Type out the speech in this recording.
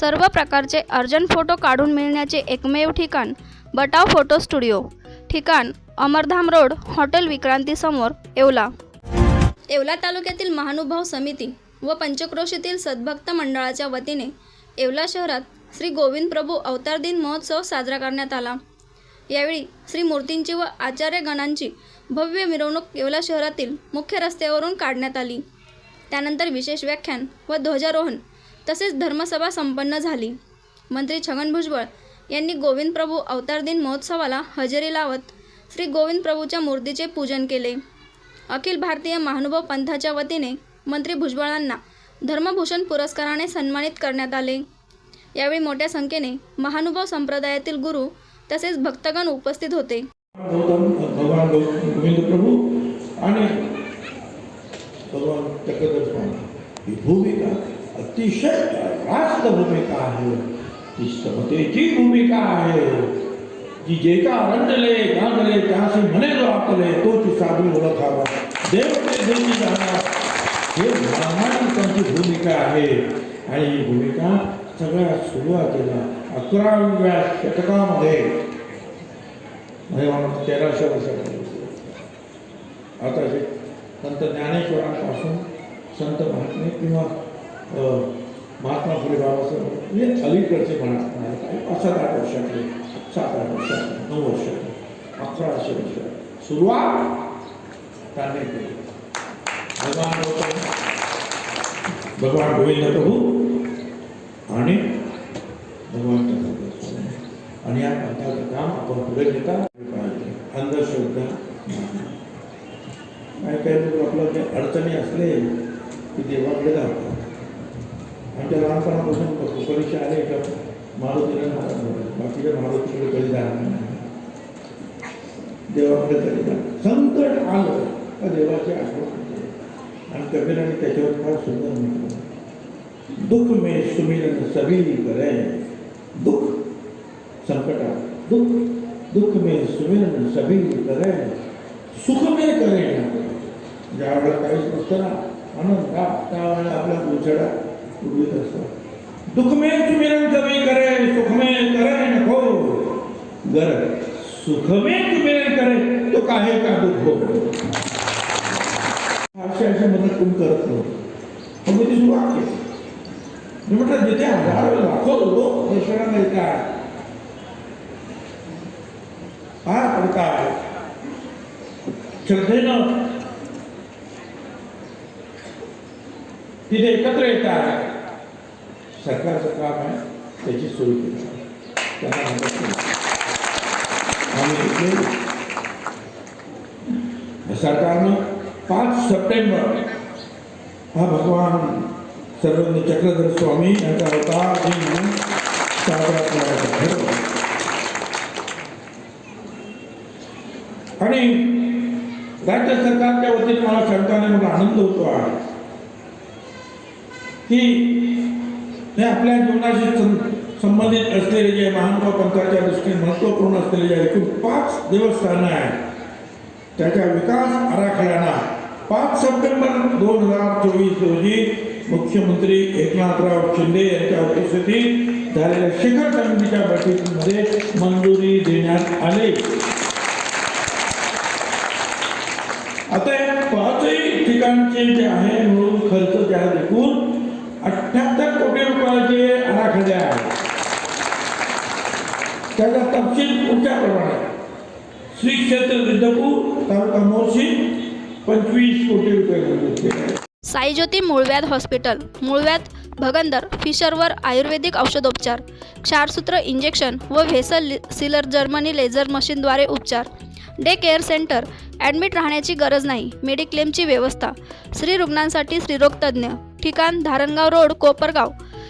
सर्व प्रकारचे urgent photo काढून मिळण्याचे एकमेव ठिकाण बटाव फोटो स्टुडिओ. ठिकाण अमरधाम रोड हॉटेल विक्रांतीसमोर येवला. येवला तालुक्यातील महानुभाव समिती व पंचक्रोशीतील सद्भक्त मंडळाच्या वतीने येवला शहरात श्री गोविंद प्रभू अवतार दिन महोत्सव साजरा करण्यात आला. यावेळी श्री मूर्तींची व आचार्यगणांची भव्य मिरवणूक येवला शहरातील मुख्य रस्त्यावरून काढण्यात आली. त्यानंतर विशेष व्याख्यान व ध्वजारोहण तसेच धर्मसभा संपन्न झाली. मंत्री छगन भुजबळ यांनी गोविंद प्रभू अवतार दिन महोत्सवाला हजेरी लावत श्री गोविंद प्रभूच्या मूर्तीचे पूजन केले. अखिल भारतीय महानुभाव पंथाच्या वतीने मंत्री भुजबळांना धर्मभूषण पुरस्काराने सन्मानित करण्यात आले. यावेळी मोठ्या संख्येने महानुभाव संप्रदायातील गुरु तसेच भक्तगण उपस्थित होते. भगवान गोविंद प्रभू आणि भगवान ही भूमिका अतिशय रास्त भूमिका आहे. ती समतेची भूमिका आहे. जी जे का रंजले गांजले त्याशी म्हणे जो आपले तोच साधू ओळखावा. देव ते देवी जाणार. हे महान त्यांची भूमिका आहे. आणि ही भूमिका सगळ्यात सुरुवातीला अकराव्या शतकामध्ये. म्हणजे तेराशे वर्षापूर्वी. आता जे संत ज्ञानेश्वरांपासून संत महात्मे किंवा महात्मा फुले बाबासाहेब हे अलीकडचे म्हणा म्हणाले पाच सात आठ वर्षातले सात आठ वर्षातले नऊ वर्षातले अकराशे वर्ष. सुरुवात त्यांनी केली. भगवान गौतम भगवान गोविंद प्रभू आणि भगवान आणि या पंथाचं काम आपण पुढे घेता पाहिजे अंधश्रद्धा. काही काही लोक आपलं जे अडचणी असले की देवाकडे जातात आमच्या लहानपणापासून परीक्षा आले का मारुतीला बाकीच्या मारुतीकडे कधी जाणार नाही. देवाकडे कधी जाणार संकट आलं का देवाची आठवण आणि कबीराने त्याच्यावर फार सुंदर म्हटलं. दुःख मे सुमिरन सभी करे. दुःख संकटात दुःख दुःख मे सुमिरन सभी करे. सुख मे करे. ना ज्या वेळेला काहीच नसतं ना. आनंद त्यावेळेला आपला उचडा दुख में सुमिरन कभी करे सुख में करे न हो। को गर सुख में सुमिरन करे तो काहे का दुख हो? अशा अशा मदत कोण करत नव्हतं मग मी ती सुरुवात केली मी म्हटलं जिथे हजारो लाखो लोक दर्शनाला येतात हा। पडताय श्रद्धेनं तिथे एकत्र येतात सरकारचं काम आहे त्याची सोय केली. त्यांना इथे सरकारनं पाच सप्टेंबर हा भगवान सर्वज्ञ चक्रधर स्वामी यांचा अवतार दिन म्हणून साजरा करायचा ठरवलं आणि राज्य सरकारच्या वतीने मला सरकारने मला आनंद होतो आहे की हे आपल्या जीवनाशी सं- संबंधित असलेले जे महानुभाव पंथाच्या दृष्टीने महत्त्वपूर्ण असलेले जे एकूण पाच देवस्थानं आहेत त्याच्या विकास आराखड्यांना पाच सप्टेंबर दोन हजार चोवीस रोजी मुख्यमंत्री एकनाथराव शिंदे यांच्या उपस्थितीत झालेल्या शिखर समितीच्या बैठकीमध्ये मंजुरी देण्यात आली. आता पाचही ठिकाणचे जे आहे मिळून खर्च जे आहे एकूण अठ्ठ्याहत्तर कोटी रुपयाचे आहेत त्याचा तपशील पुढच्याप्रमाणे. श्री क्षेत्र रिद्धपूर तालुका मोर्शी पंचवीस कोटी रुपये साईज्योती मूळव्याध हॉस्पिटल मूळव्याध भगंदर फिशरवर आयुर्वेदिक औषधोपचार क्षारसूत्र इंजेक्शन व व्हेसल सिलर जर्मनी लेझर मशीनद्वारे उपचार. डे केअर सेंटर ॲडमिट राहण्याची गरज नाही मेडिक्लेमची व्यवस्था. स्त्री रुग्णांसाठी स्त्रीरोगतज्ञ ठिकाण धारणगाव रोड कोपरगाव.